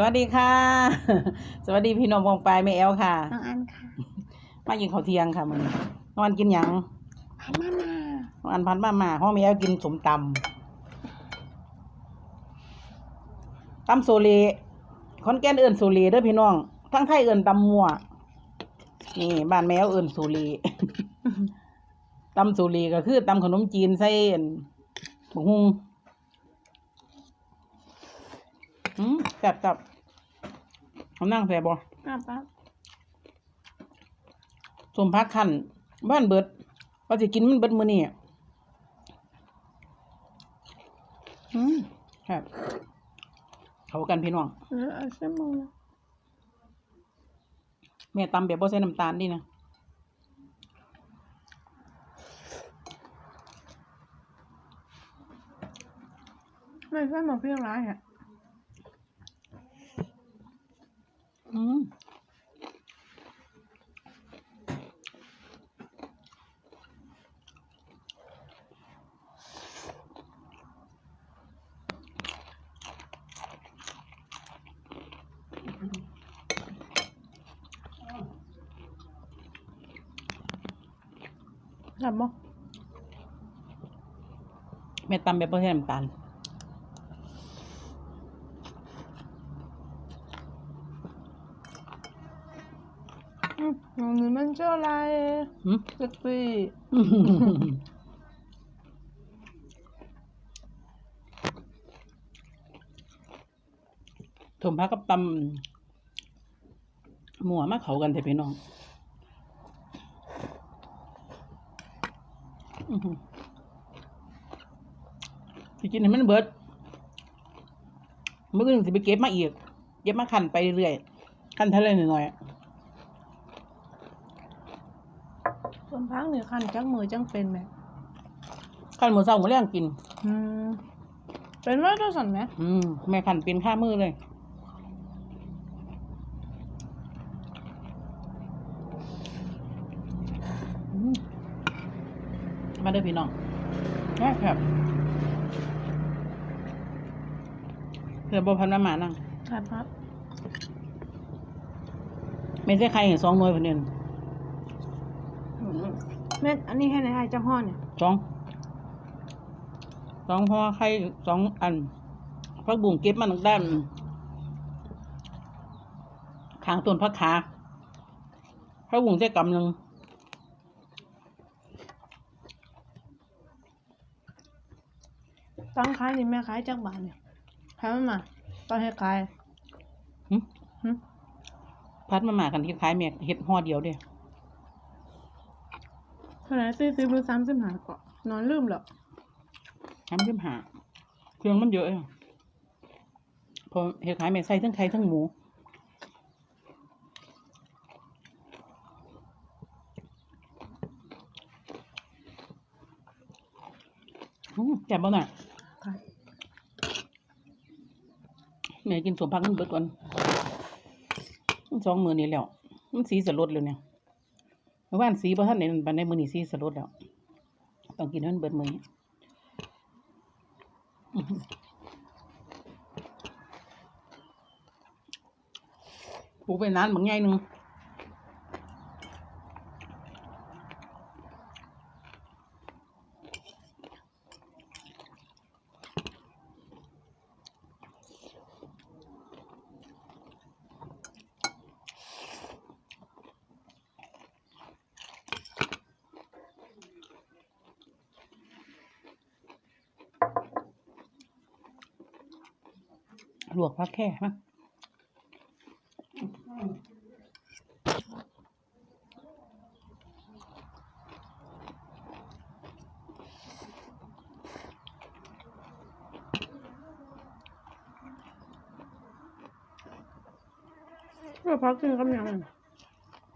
สวัสดีค่ะ สวัสดีพี่น้องวงปลายแม่แอลค่ะ น้องอันค่ะมากินข้าวเที่ยงค่ะมันนอนกินหยังพันมามาน้องอันพันมามาห้องแม่แอลกินสมตำตำโซเลคอนแก่นเอื่นโซเลเด้อพี่น้อง ทั้งไทยเอื่นตำมัวนี่บ้านแมวเอื่นโซเลตำโซเลก็คือตำขนมจีนใส่อั่นบักฮุง อืมแซ่บจับเขานั่งแซ่บบ่อะปั๊บสมพักขันบ้านเบิดว่าสิกินมันเบิดมื้อนี้อืมครับเขากันพี่น้อง เออเอาชั่วโมงละแม่ตำแบบบ่ใส่น้ำตาลดินะไม่ใช่หมอเพียงร้ายอะ อืมหลับบ่แม่ตำแบบบ่ใส่น้ำตาล อืมน้ องนี่มันเจ้าอะไรหืม เซ็กซี่สมพักกับตำหมัวมาเขากันเถอะพี่น้องอือหือสิกินให้มันเบิดมื้ออื่นสิไปเก็บมาอีก เก็บมาคั่นไปเรื่อยคั่นเท่าไรหน่อยๆอะ ส่วนพักนี่คันจังมือจังเป็นไหมคั่นหมูเศร้าหมูแรงกิน อืมเป็นว่าเจ้าสันไหมอืมแม่คั่นเป็นข้ามือเลย อืมมาเด้อพี่น้องแค่ครับเผื่อบ่พันมาหมานั่งครับครับไม่ใช่ใครเห็นสองหน่วยคนเดียว แม่อันนี้ให้ในไอ้จังห้อเนี่ยสองสองพอใครสองอันพักบุ่งเก็บมาตั้งแต่ขางต้นพักขาพักบุ่งได้กำหนึ่งตั้งขายนี่แม่ขายจักบาทเนี่ยขายมามาตอนให้ขายหึหึพัดมาหมากันเฮ็ดขายแม่เฮ็ดห่อเดียวเด้เท่าไหร่สี่สิบหรือสามสิบห้าก็นอนลืมแล้วทำขึ้นหาเครื่องมันเยอะอะพอเฮ็ดขายแม่ใส่ทั้งไข่ทั้งหมู อืมแจ่บบ่น่ะขายแม่กินสมพักมันเบิดก่อนมันสองมือนี้แล้ว มันสีสลดเลยเนี่ย เมื่อวานสีบ่ท่านในบันไดมือนี้สีสลดแล้ว ต้องกินให้มันเบิดมือนี้อื้อหือปลูกไปนานบางไงหนึ่ง ลวกพักแค่มั้งเพื่อพักกินกับหยังไง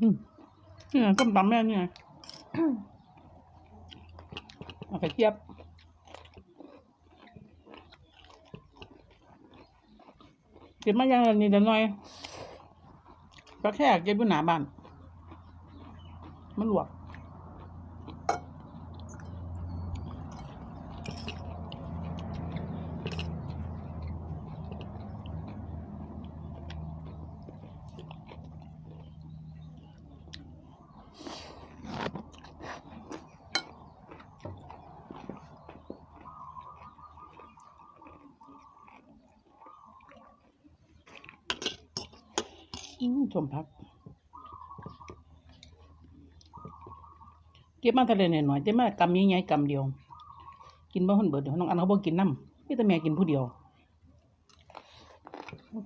อืมนี่ไงต้มตำแม่นี่ไงเอาไปเทียบ เก็บมาอย่างละนิดละหน่อยก็แค่เก็บอยู่หนาบ้านมันหลวก อืมชมพัก เก็บมาทะเลหน่อยๆแต่มากำใหญ่ๆกำเดียว กินบ่หุ่นเบิดเดี๋ยวน้องอันเขาบ่กินน้ำพี่แต่แม่กินผู้เดียว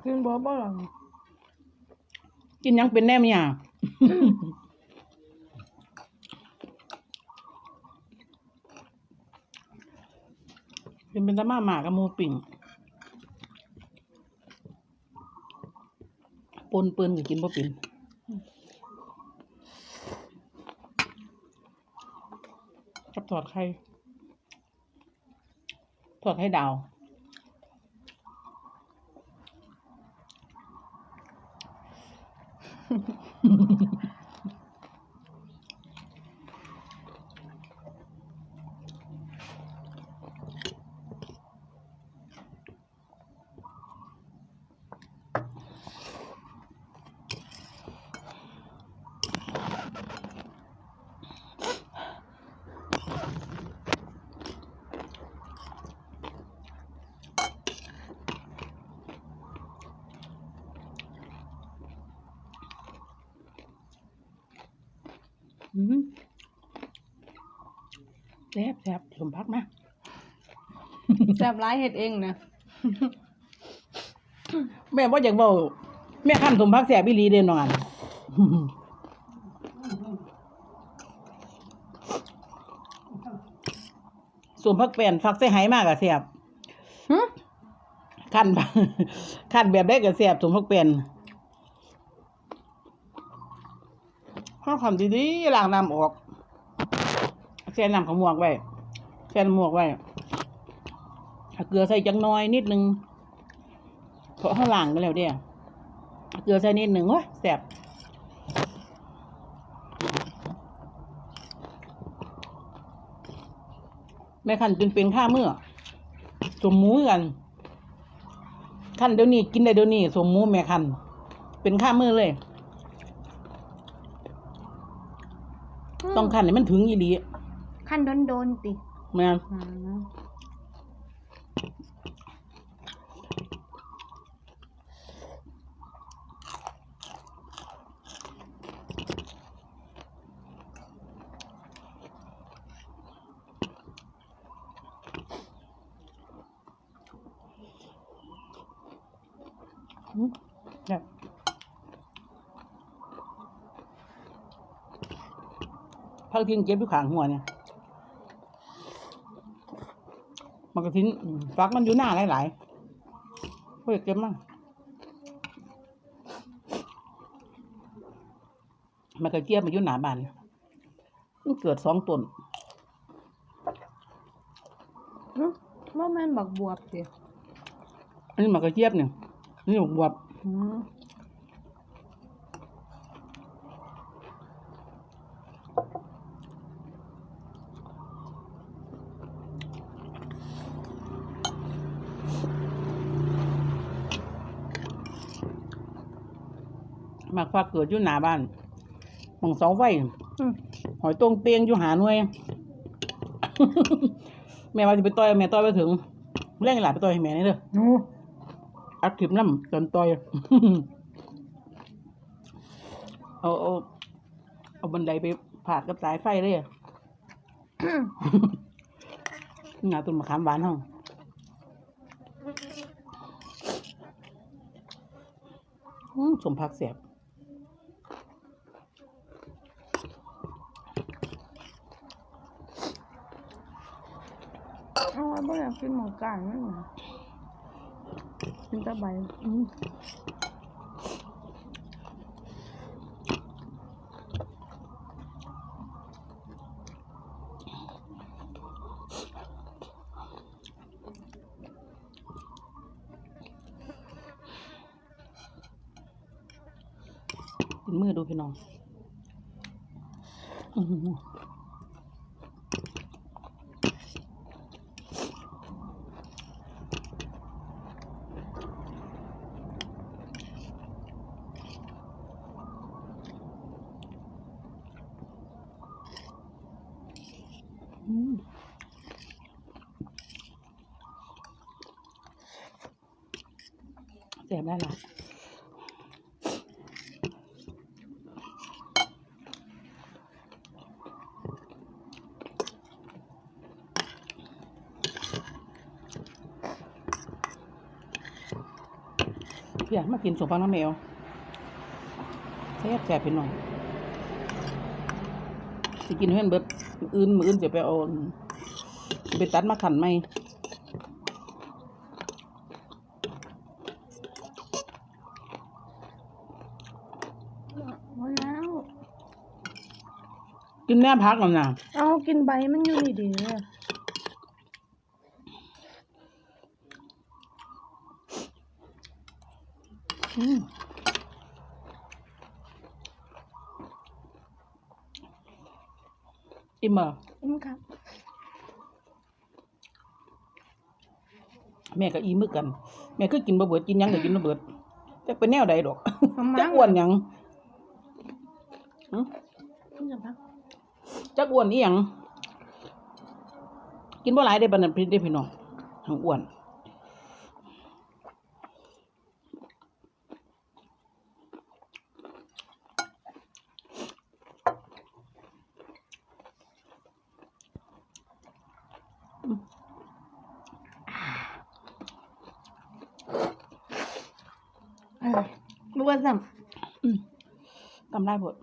กินบ่บ่หลังกินหยังเป็นแน่มยาเป็นเป็นตะมาหมากับหมูปิ่ง ปนเปืนก็กินบ่เป็นกับถอดไข่ถอดไข่ดาว แซ่บแซ่บสมพักนะแซ่บร้ายเฮ็ดเองนะแม่ว่าอยากเบาแม่ขั้นสมพักแซ่บอีหลีเด่นอนสมพักแป้นฟักใส่ไหมากอะแซ่บหึขั้นขั้นแบบได้ก็แซ่บสมพักแป้น ข้าวคำดีๆล้างน้ำออกแช่น้ำขาวหมวกไว้แช่น้ำหมวกไว้เกลือใส่จังน้อยนิดนึงเพราะข้างหลังก็แล้วเดียเกลือใส่นิดหนึ่งวะแสบแม่ขันจนเป็นข้าเมื่อสมมูกันขันเดี๋ยวนี้กินได้เดี๋ยวนี้สมมูแม่ขันเป็นข้ามือเลย ต้องขันให้มันถึงอีดีขั้นโดนๆติ แม่น อืม พักทิ้งเก็บอยู่ข้างหัวเนี่ยมันก็ทิ้งอืมฟักมันอยู่หน้าหลายๆเพื่อเก็บมั่งมันก็เก็บมาอยู่หน้าบ้านมันเกิดสองต้นหึว่าแม่นบักบวบติอันนี้มันก็เจี๊ยบเนี่ยนี่บวบ อืมมากฟักเกิดอยู่หน้าบ้านหมองเสาไฟอืม หอยตรงเตียงอยู่หาหน่วย แม่ว่าจะไปต่อยแม่ต่อยไปถึงเร่งหลานไปต่อยให้แม่นี่เด้อ โอ้อัดคลิปน้ำตอนต่อย เอาเอาเอาบันไดไปผาดกับสายไฟเลยอะ หนาต้นมะขามหวานห้องอืมสมพักเสียบ เอาไว้บ่อยากกินหมูกลางนั่นน่ะกินตะใบอืมกินมือดูพี่น้อง น่ารักอยากมากินสุปังน้ำแมวแซ่บแซ่บเป็นหน่อยสิกินเพื่อนเบิดอื่นมืออื่นจะไปเอาไปตัดมาขันไหม กินแน่พักก่อนนะเอากินใบมันอยู่นี่ดีเลยอืมอิ่มเหรออืมครับแม่ก็อิ่มมือกัน แม่คือกินบะเบิดกินหยังก็กินบะเบิดจะเป็นแนวใดดอกมามาจักอ้วนหยังหึคุณจะพัก จักอ้วนอีหยังกินบ่หลายได้ปานนั้นพี่ได้พี่น้องทั้งอ้วนเออบ่ว่าซ้ตำได้หมด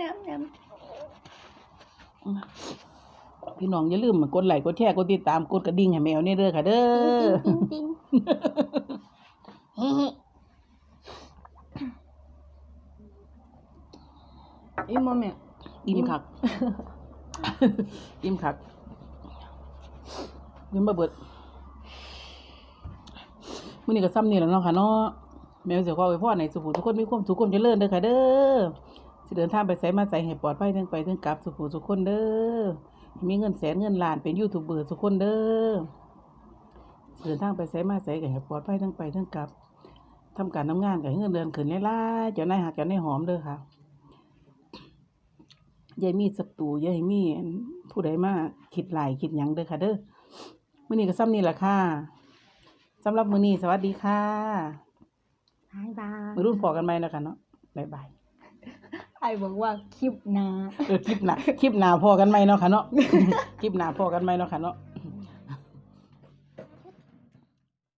นี่ยเนี่ยพี่น้องอย่าลืมกดไลค์กดแชร์กดติดตามกดกระดิ่งให้แมวนี่เด้อค่ะเด้อจริงๆอีโมแม่อิ่มคักอิ่มคักยิ้มมาเบิดมื้อนี้ก็ซ้ำนี่แหล้วเนาะค่ะเนาะแมวเสียความไว้พรในสุขุทุกคนมีความสุขความเจริญเด้อค่ะเด้อ สิเดินทางไปไสมาไสให้ปลอดภัยทั้งไปทั้งกลับสุขทุกคนเด้อให้มีเงินแสนเงินล้านเป็นยูทูบเบอร์ทุกคนเด้อสิเดินทางไปไสมาไสก็ให้ปลอดภัยทั้งไปทั้งกลับทำการทำงานก็ให้เงินเดือนขึ้นหลายๆเจ้านายหักเจ้านายหอมเด้อค่ะยายมีศัตรูยายมีอันผู้ใดมาคิดหลายคิดหยังเด้อค่ะ เด้อมื้อนี้ก็ซ้ำนี่ล่ะค่ะสำหรับมื้อนี้สวัสดีค่ะบายบายมื้อรุ่นพอกันใหม่แล้วกันเนาะบ๊ายบาย ไอ้บอกว่าคลิปหนา เออคลิปหนาคลิปหนาพอกันไหมเนาะค่ะเนาะ คลิปหนาพอกันไหมเนาะค่ะเนาะ